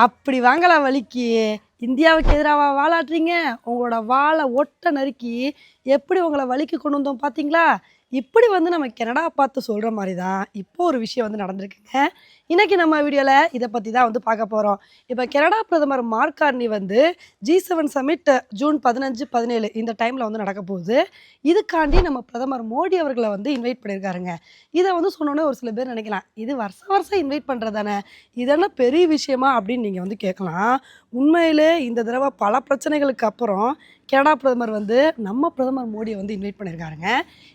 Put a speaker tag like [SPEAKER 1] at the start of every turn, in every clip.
[SPEAKER 1] அப்படி வாங்கலாம் வலிக்கு. இந்தியாவுக்கு எதிராக வாலாட்டுறீங்க உங்களோட வாளை ஒட்ட நறுக்கி எப்படி உங்களை வலிக்கு கொண்டு வந்தோம் பார்த்தீங்களா இப்படி வந்து நம்ம கனடா பார்த்து சொல்கிற மாதிரி தான் இப்போ ஒரு விஷயம் வந்து நடந்திருக்குங்க. இன்றைக்கி நம்ம வீடியோவில் இதை பற்றி தான் வந்து பார்க்க போகிறோம் இப்போ கனடா பிரதமர் மார்க்கார்னி வந்து ஜி செவன் சமிட் ஜூன் பதினஞ்சு பதினேழு இந்த டைமில் வந்து நடக்க போகுது. இதுக்காண்டி நம்ம பிரதமர் மோடி அவர்களை வந்து இன்வைட் பண்ணியிருக்காருங்க. இதை வந்து சொன்னோன்னே ஒரு சில பேர் நினைக்கலாம் இது வருஷம் வருஷம் இன்வைட் பண்ணுறது தானே? இதெல்லாம் பெரிய விஷயமா அப்படின்னு நீங்கள் வந்து கேட்கலாம். உண்மையிலே இந்த தடவை பல பிரச்சனைகளுக்கு அப்புறம் கனடா பிரதமர் வந்து நம்ம பிரதமர் மோடியை வந்து இன்வைட் பண்ணியிருக்காருங்க.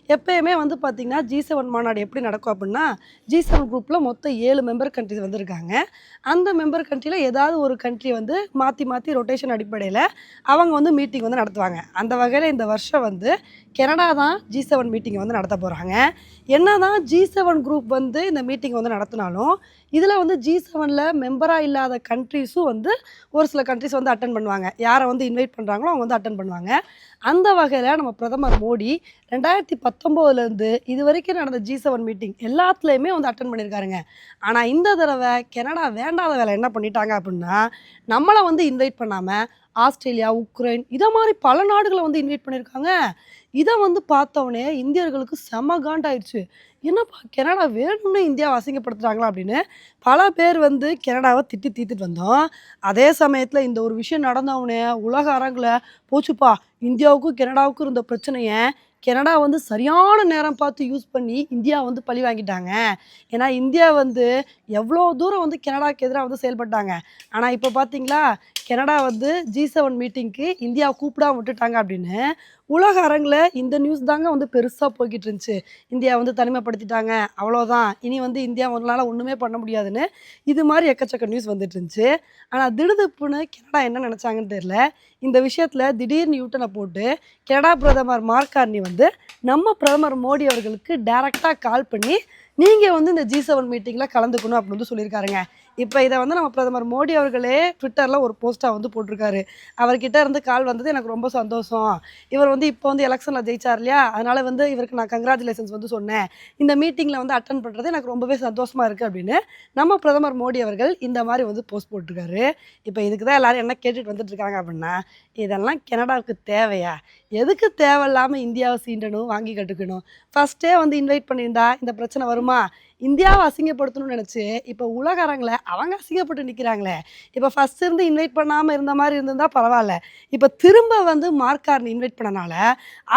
[SPEAKER 1] எப்பயுமே வந்து பார்த்திங்கன்னா ஜி செவன் மாநாடு எப்படி நடக்கும் அப்படின்னா ஜி செவன் குரூப்பில் மொத்தம் ஏழு மெம்பர் கண்ட்ரிஸ் வந்திருக்காங்க. அந்த மெம்பர் கண்ட்ரியில் ஏதாவது ஒரு கண்ட்ரி வந்து மாற்றி மாற்றி ரொட்டேஷன் அடிப்படையில் அவங்க வந்து மீட்டிங் வந்து நடத்துவாங்க. அந்த வகையில் இந்த வருஷம் வந்து கனடா தான் ஜி செவன் மீட்டிங் வந்து நடத்த போகிறாங்க என்ன தான் ஜி செவன் குரூப் வந்து இந்த மீட்டிங் வந்து நடத்தினாலும் இதில் வந்து ஜி செவனில் மெம்பராக இல்லாத கண்ட்ரிஸும் வந்து ஒரு சில கண்ட்ரிஸ் வந்து அட்டன் பண்ணுவாங்க. யாரை வந்து இன்வைட் பண்ணுறாங்களோ அவங்க வந்து அட்டன் பண்ணுவாங்க. அந்த வகையில் நம்ம பிரதமர் மோடி ரெண்டாயிரத்தி பத்தொம்போதுலேருந்து இது வரைக்கும் நடந்த ஜி செவன் மீட்டிங் எல்லாத்துலேயுமே வந்து அட்டன் பண்ணியிருக்காருங்க ஆனால் இந்த தடவை கனடா வேண்டாத வேலை என்ன பண்ணிட்டாங்க அப்படின்னா நம்மளை வந்து இன்வைட் பண்ணாமல் ஆஸ்திரேலியா உக்ரைன் இதை மாதிரி பல நாடுகளை வந்து இன்வைட் பண்ணியிருக்காங்க. இதை வந்து பார்த்தவொடனே இந்தியர்களுக்கு செம காண்டாயிடுச்சு என்னப்பா கனடா வேணும்னு இந்தியாவை அசிங்கப்படுத்துகிறாங்களா அப்படின்னு பல பேர் வந்து கனடாவை திட்டி தீர்த்துட்டு வந்தோம். அதே சமயத்தில் இந்த ஒரு விஷயம் நடந்தவொடனே உலக அரங்கில் போச்சுப்பா இந்தியாவுக்கும் கனடாவுக்கும் இருந்த பிரச்சனையை கனடா வந்து சரியான நேரம் பார்த்து யூஸ் பண்ணி இந்தியா வந்து பழி வாங்கிட்டாங்க. ஏன்னா இந்தியா வந்து எவ்வளோ தூரம் வந்து கனடாவுக்கு எதிராக வந்து செயல்பட்டாங்க. ஆனால் இப்போ பார்த்தீங்களா கனடா வந்து ஜி செவன் மீட்டிங்க்கு இந்தியா கூப்பிடாம விட்டுட்டாங்க அப்படின்னு உலக அரங்கில் இந்த நியூஸ் தாங்க வந்து பெருசாக போய்கிட்டு இருந்துச்சு இந்தியா வந்து தனிமைப்படுத்திட்டாங்க. அவ்வளோதான் இனி வந்து இந்தியா முதலால் ஒன்றுமே பண்ண முடியாதுன்னு இது மாதிரி எக்கச்சக்க நியூஸ் வந்துட்டு இருந்துச்சு ஆனால் திடுதுப்புன்னு கனடா என்ன நினச்சாங்கன்னு தெரியல. இந்த விஷயத்தில் திடீர்னு யூட்டனை போட்டு கனடா பிரதமர் மார்க் கார்னி வந்து நம்ம பிரதமர் மோடி அவர்களுக்கு டேரெக்டாக கால் பண்ணி நீங்கள் வந்து இந்த ஜி செவன் மீட்டிங்கில் கலந்துக்கணும் அப்படின்னு வந்து சொல்லியிருக்காருங்க. இப்போ இதை வந்து நம்ம பிரதமர் மோடி அவர்களே ட்விட்டரில் ஒரு போஸ்ட்டாக வந்து போட்டிருக்காரு. அவர்கிட்ட இருந்து கால் வந்தது எனக்கு ரொம்ப சந்தோஷம். இவர் வந்து இப்போ வந்து எலெக்ஷனில் ஜெயிச்சார் இல்லையா? அதனால் வந்து இவருக்கு நான் கங்க்ராச்சுலேஷன்ஸ் வந்து சொன்னேன். இந்த மீட்டிங்கில் வந்து அட்டன் பண்ணுறது எனக்கு ரொம்பவே சந்தோஷமாக இருக்குது அப்படின்னு நம்ம பிரதமர் மோடி அவர்கள் இந்த மாதிரி வந்து போஸ்ட் போட்டிருக்காரு. இப்போ இதுக்கு தான் எல்லோரும் என்ன கேட்டுட்டு வந்துட்டு இருக்காங்க அப்படின்னா இதெல்லாம் கனடாவுக்கு தேவையா? எதுக்கு தேவையில்லாமல் இந்தியாவை சீண்டணும் வாங்கி கட்டுக்கணும்? ஃபஸ்ட்டே வந்து இன்வைட் பண்ணியிருந்தா இந்த பிரச்சனை வரும்? মা இந்தியாவை அசிங்கப்படுத்தணும்னு நினச்சி இப்போ உலக அரங்கில் அவங்க அசிங்கப்பட்டு நிற்கிறாங்களே இப்போ ஃபஸ்ட் இருந்து இன்வைட் பண்ணாமல் இருந்த மாதிரி இருந்திருந்தால் பரவாயில்ல. இப்போ திரும்ப வந்து மார்க்கார்னு இன்வைட் பண்ணனால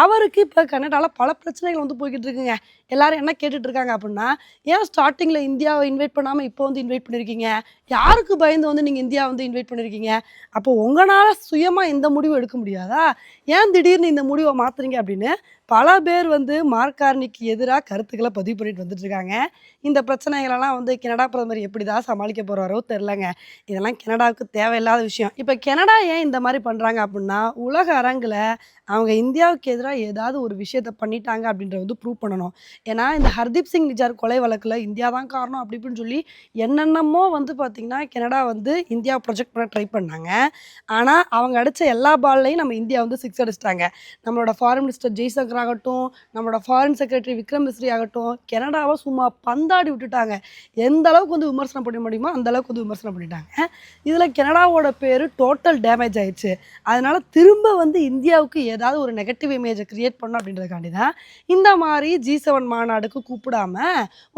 [SPEAKER 1] அவருக்கு இப்போ கன்னடாவில் பல பிரச்சனைகள் வந்து போய்கிட்டு இருக்குங்க. எல்லாரும் என்ன கேட்டுட்டு இருக்காங்க அப்படின்னா ஏன் ஸ்டார்டிங்கில் இந்தியாவை இன்வைட் பண்ணாமல் இப்போ வந்து இன்வைட் பண்ணியிருக்கீங்க யாருக்கு பயந்து வந்து நீங்கள் இந்தியா வந்து இன்வைட் பண்ணியிருக்கீங்க அப்போ உங்களால் சுயமாக இந்த முடிவு எடுக்க முடியாதா? ஏன் திடீர்னு இந்த முடிவை மாற்றுறீங்க அப்படின்னு பல பேர் வந்து மார்க்கார்னிக்கு எதிராக கருத்துக்களை பதிவு பண்ணிட்டு வந்துட்டு இருக்காங்க. இந்த பிரச்சனைகளெல்லாம் வந்து கனடா பிரதமர் எப்படி தான் சமாளிக்க போகிறாரோ தெரிலங்க இதெல்லாம் கனடாவுக்கு தேவையில்லாத விஷயம். இப்போ கனடா ஏன் இந்த மாதிரி பண்ணுறாங்க அப்படின்னா உலக அரங்கில் அவங்க இந்தியாவுக்கு எதிராக ஏதாவது ஒரு விஷயத்த பண்ணிட்டாங்க அப்படின்றத வந்து ப்ரூவ் பண்ணணும். ஏன்னா இந்த ஹர்தீப் சிங் நிஜார் கொலை வழக்கில் இந்தியா தான் காரணம் அப்படி இப்படின்னு சொல்லி என்னென்னமோ வந்து பார்த்திங்கன்னா கனடா வந்து இந்தியா ப்ரொஜெக்ட் பண்ண ட்ரை பண்ணாங்க. ஆனால் அவங்க அடித்த எல்லா பால்லையும் நம்ம இந்தியா வந்து சிக்ஸ் அடிச்சிட்டாங்க. நம்மளோட ஃபாரின் மினிஸ்டர் ஜெய்சங்கர் ஆகட்டும் நம்மளோட ஃபாரின் செக்ரட்டரி விக்ரம் மிஸ்ரி ஆகட்டும் கனடாவை சும்மா பந்தாடி விட்டுட்டாங்க. எந்த அளவுக்கு வந்து விமர்சனம் பண்ண முடியுமோ அந்த அளவுக்கு வந்து விமர்சனம் பண்ணிட்டாங்க. இதில் கனடாவோட பேர் டோட்டல் டேமேஜ் ஆயிடுச்சு. அதனால திரும்ப வந்து இந்தியாவுக்கு ஏதாவது ஒரு நெகட்டிவ் இமேஜை கிரியேட் பண்ணும் அப்படின்றதுக்காண்டி தான் இந்த மாதிரி ஜி செவன் மாநாடுக்கு கூப்பிடாம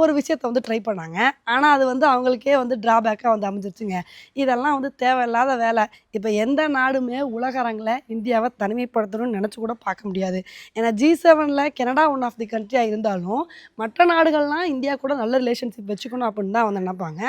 [SPEAKER 1] ஒரு விஷயத்தை வந்து ட்ரை பண்ணாங்க. ஆனால் அது வந்து அவங்களுக்கே வந்து ட்ராபேக்காக வந்து அமைஞ்சிருச்சுங்க. இதெல்லாம் வந்து தேவையில்லாத வேலை. இப்போ எந்த நாடுமே உலக அரங்கில் இந்தியாவை தனிமைப்படுத்தணும்னு நினச்சி கூட பார்க்க முடியாது. ஏன்னா ஜி செவனில் கனடா ஒன் ஆஃப் தி கண்ட்ரியாக இருந்தாலும் மற்ற நாடுகள்லாம் இந்தியா கூட நல்ல ரிலேஷன்ஷிப் வச்சுக்கணும் அப்படின்னு தான் வந்து நினைப்பாங்க.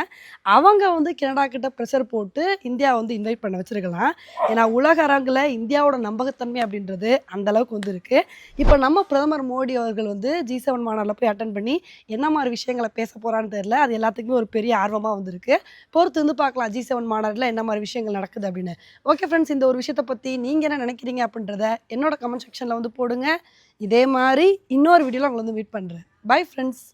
[SPEAKER 1] அவங்க வந்து கனடா கிட்ட ப்ரெஷர் போட்டு இந்தியா வந்து இன்வைட் பண்ண வச்சிருக்கலாம். ஏன்னா உலக அரங்கில் இந்தியாவோட நம்பகத்தன்மை அப்படின்றது அந்த அளவுக்கு வந்து இருக்குது இப்போ நம்ம பிரதமர் மோடி அவர்கள் வந்து ஜி செவன் மாநாட்டில் போய் அட்டன் பண்ணி என்ன மாதிரி விஷயங்களை பேச போகிறான்னு தெரியல. அது எல்லாத்துக்குமே ஒரு பெரிய ஆர்வமாக வந்திருக்கு பொறுத்து வந்து பார்க்கலாம் ஜி செவன் மாநாட்டில் என்ன மாதிரி விஷயங்கள் நடக்குது அப்படின்னு. ஓகே ஃப்ரெண்ட்ஸ் இந்த ஒரு விஷயத்தை பற்றி நீங்கள் என்ன நினைக்கிறீங்க அப்படின்றத என்னோட கமெண்ட் செக்ஷனில் வந்து போடுங்க. இதே மாதிரி இன்னொரு வீடியோவில் உங்களை வந்து மீட் பண்ணுறேன் பை ஃப்ரெண்ட்ஸ்